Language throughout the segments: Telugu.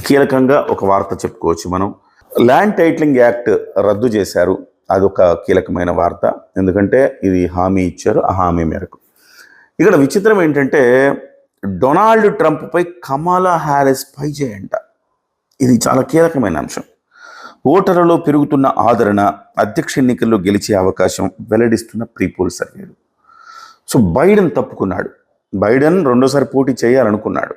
కీలకంగా ఒక వార్త చెప్పుకోవచ్చు మనం. ల్యాండ్ టైటిలింగ్ యాక్ట్ రద్దు చేశారు. అదొక కీలకమైన వార్త. ఎందుకంటే ఇది హామీ ఇచ్చారు ఆ హామీ మేరకు. ఇక్కడ విచిత్రం ఏంటంటే డొనాల్డ్ ట్రంప్పై కమలా హ్యారిస్ పై చేయంట ఇది చాలా కీలకమైన అంశం. ఓటర్లలో పెరుగుతున్న ఆదరణ అధ్యక్ష ఎన్నికల్లో గెలిచే అవకాశం వెల్లడిస్తున్న ప్రీపోల్ సర్వేలు. సో బైడెన్ తప్పుకున్నాడు. బైడెన్ రెండోసారి పోటీ చేయాలనుకున్నాడు.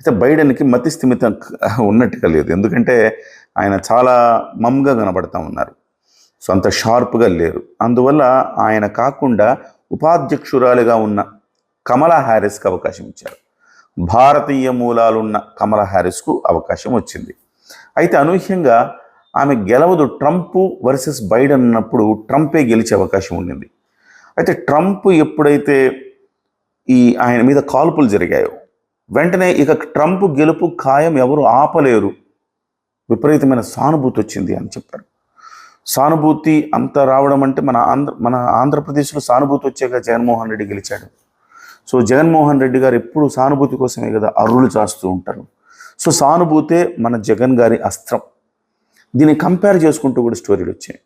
అయితే బైడెన్కి మతి స్థిమితం ఉన్నట్టుగా లేదు. ఎందుకంటే ఆయన చాలా మమ్గా కనబడతా ఉన్నారు. సో అంత షార్ప్గా లేరు. అందువల్ల ఆయన కాకుండా ఉపాధ్యక్షురాలుగా ఉన్న కమలా హ్యారిస్కి అవకాశం ఇచ్చారు. భారతీయ మూలాలున్న కమలా హ్యారిస్కు అవకాశం వచ్చింది. అయితే అనూహ్యంగా ఆమె గెలవదు ట్రంప్ వర్సెస్ బైడెన్ అన్నప్పుడు ట్రంపే గెలిచే అవకాశం ఉండింది. అయితే ట్రంప్ ఎప్పుడైతే ఈ ఆయన మీద కాల్పులు జరిగాయో వెంటనే ఇక ట్రంప్ గెలుపు ఖాయం ఎవరు ఆపలేరు. విపరీతమైన సానుభూతి వచ్చింది అని చెప్పారు. సానుభూతి అంత రావడం అంటే మన ఆంధ్ర మన ఆంధ్రప్రదేశ్లో సానుభూతి వచ్చాక జగన్మోహన్ రెడ్డి గెలిచాడు. సో జగన్మోహన్ రెడ్డి గారు ఎప్పుడు సానుభూతి కోసమే కదా అర్రులు చాస్తూ ఉంటారు. సో సానుభూతే మన జగన్ గారి అస్త్రం. దీన్ని కంపేర్ చేసుకుంటూ కూడా స్టోరీలు వచ్చాయి.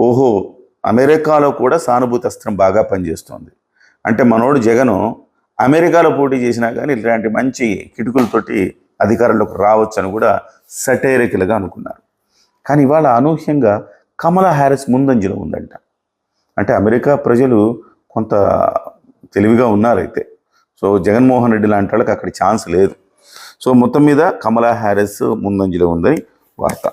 ఓహో అమెరికాలో కూడా సానుభూతి అస్త్రం బాగా పనిచేస్తోంది. అంటే మనోడు జగను అమెరికాలో పోటీ చేసినా కానీ ఇలాంటి మంచి కిటుకులతోటి అధికారంలోకి రావచ్చు అని కూడా సటైరికల్గా అనుకున్నారు. కానీ ఇవాళ అనూహ్యంగా కమలా హ్యారిస్ ముందంజలో ఉందంట. అంటే అమెరికా ప్రజలు కొంత తెలివిగా ఉన్నారైతే. సో జగన్మోహన్ రెడ్డి లాంటి వాళ్ళకి అక్కడ ఛాన్స్ లేదు. సో మొత్తం మీద కమలా హ్యారిస్ ముందంజలో ఉందని వార్త.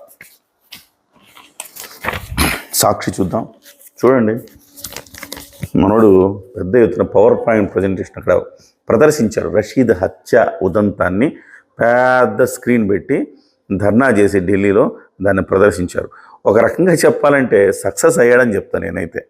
సాక్షి చూద్దాం. చూడండి. మనోడు పెద్ద ఎత్తున పవర్ పాయింట్ ప్రజెంటేషన్ అక్కడ ప్రదర్శించారు రషీద్ హత్య ఉదంతాన్ని పెద్ద స్క్రీన్ పెట్టి ధర్నా చేసి ఢిల్లీలో దాన్ని ప్రదర్శించారు. ఒక రకంగా చెప్పాలంటే సక్సెస్ అయ్యాడని చెప్తాను నేనైతే.